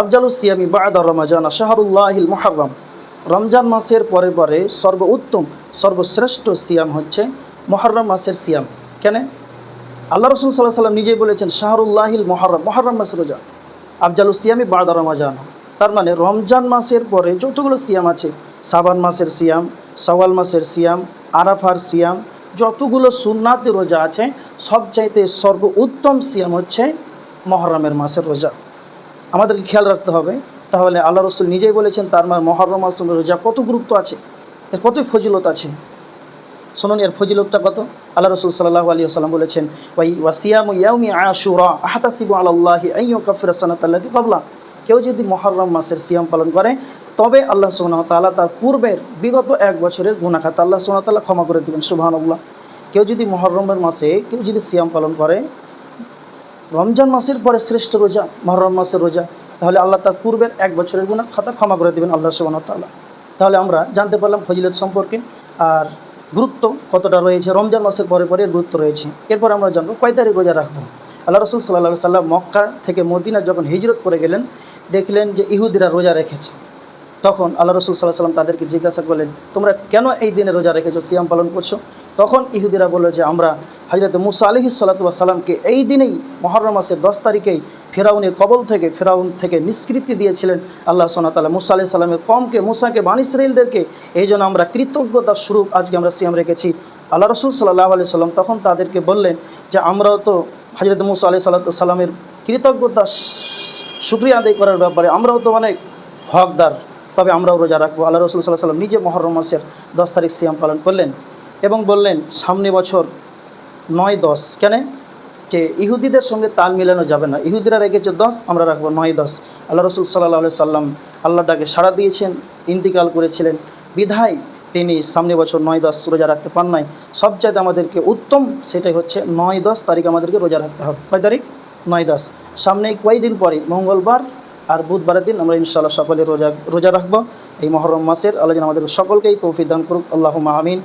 আফজালু সিয়ামি বাদ রমাজান শাহরুল্লাহিল মোহারম রমজান মাসের পরে পরে সর্বোত্তম, সর্বশ্রেষ্ঠ সিয়াম হচ্ছে মহরম মাসের সিয়াম। কেন? আল্লাহ রসুল সাল্লাহ সাল্লাম নিজেই বলেছেন, শাহরুল্লাহিল মহরম মহরম মাস রোজা। আফজালু সিয়ামি বাদ রমাজান। তার মানে রমজান মাসের পরে যতগুলো সিয়াম আছে, সাবান মাসের সিয়াম, সওয়াল মাসের সিয়াম, আরাফার সিয়াম, যতগুলো সুন্নাতি রোজা আছে, সবচাইতে সর্বোত্তম সিয়াম হচ্ছে মহরমের মাসের রোজা। আমাদেরকে খেয়াল রাখতে হবে। তাহলে আল্লাহ রসুল নিজেই বলেছেন, তার মানে মহরম মাসের রোজা কত গুরুত্ব আছে, এর কত ফজিলত আছে। শুনুন, এর ফজিলতটা কত? আল্লাহ রসুল সাল্লাহ আলী সাল্লাম বলেছেন, ওয়াই ওয়াসিয়াম ইয়াউমি আশুরা, আহতাসিবু আল্লাহি আইয়ু কাফির সানাতাল্লাতি কবলা কেউ যদি মহরম মাসের সিয়াম পালন করে, তবে আল্লাহ তাআলা তার পূর্বের বিগত এক বছরের গুনাখাতা আল্লাহ তাআলা ক্ষমা করে দেবেন, সুবহানাল্লাহ। কেউ যদি মহরমের মাসে, কেউ যদি সিয়াম পালন করে রমজান মাসের পরে শ্রেষ্ঠ রোজা, মহরম মাসের রোজা, তাহলে আল্লাহ তার পূর্বের এক বছরের গুণা খাতা ক্ষমা করে দেবেন আল্লাহ সুবাহ তাল্লাহ তাহলে আমরা জানতে পারলাম ফজিলত সম্পর্কে আর গুরুত্ব কতটা রয়েছে, রমজান মাসের পরে পরে গুরুত্ব রয়েছে। এরপর আমরা জানব কয় তারিখ রোজা রাখব। আল্লাহ রসুল সাল্লাহ সাল্লাম মক্কা থেকে মদিনা যখন হিজরত করে গেলেন, দেখলেন যে ইহুদিরা রোজা রেখেছে। তখন আল্লাহ রসুল সাল্লাহ সাল্লাম তাদেরকে জিজ্ঞাসা করলেন, তোমরা কেন এই দিনে রোজা রেখেছো, সিয়াম পালন করছ? তখন ইহুদিরা বলল যে আমরা হজরত মুসা আলহি সাল্লাতুয়াসাল্লামকে এই দিনেই মহরম মাসের দশ তারিখেই ফেরাউনের কবল থেকে, ফেরাউন থেকে নিষ্কৃতি দিয়েছিলেন আল্লাহ সোনা তালা মুসা আলি সাল্লামের কমকে, মুসাকে বানিসরাইলদেরকে এই জন্য আমরা কৃতজ্ঞতার স্বরূপ আজকে আমরা সিয়াম রেখেছি। আল্লাহ রসুল সাল্লাহ আলি সাল্লাম তখন তাদেরকে বললেন যে আমরাও তো হজরত মুসা আলি সাল্লা সাল্লামের কৃতজ্ঞতা শুক্রিয়া আদায় করার ব্যাপারে আমরাও তো অনেক হকদার, তবে আমরাও রোজা রাখব। আল্লাহ রসুল সাল্লাহ সাল্লাম নিজে মহরম মাসের দশ তারিখ সিয়াম পালন করলেন। এবং বললেন, সামনে বছর নয় দশ। কেন? যে ইহুদিদের সঙ্গে তাল মিলানো যাবে না। ইহুদিরা রেখেছে দশ, আমরা রাখব নয় দশ। আল্লাহ রসুল সাল্লাহ সাল্লাম আল্লাহ ডাকে সাড়া দিয়েছেন, ইন্তিকাল করেছিলেন। বিধায় তিনি সামনে বছর নয় দশ রোজা রাখতে পান নাই। সবচাইতে আমাদেরকে উত্তম সেটাই হচ্ছে নয় দশ তারিখ আমাদেরকে রোজা রাখতে হবে। কয় তারিখ? নয় দশ। সামনে কয়েকদিন পরে? মঙ্গলবার আর বুধবারের দিন আমরা ইনশাআল্লাহ সকলে রোজা রোজা রাখব। এই মহরম মাসের আল্লাহ আমাদের সকলকেই তৌফিক দান করুক। আল্লাহ আমিন।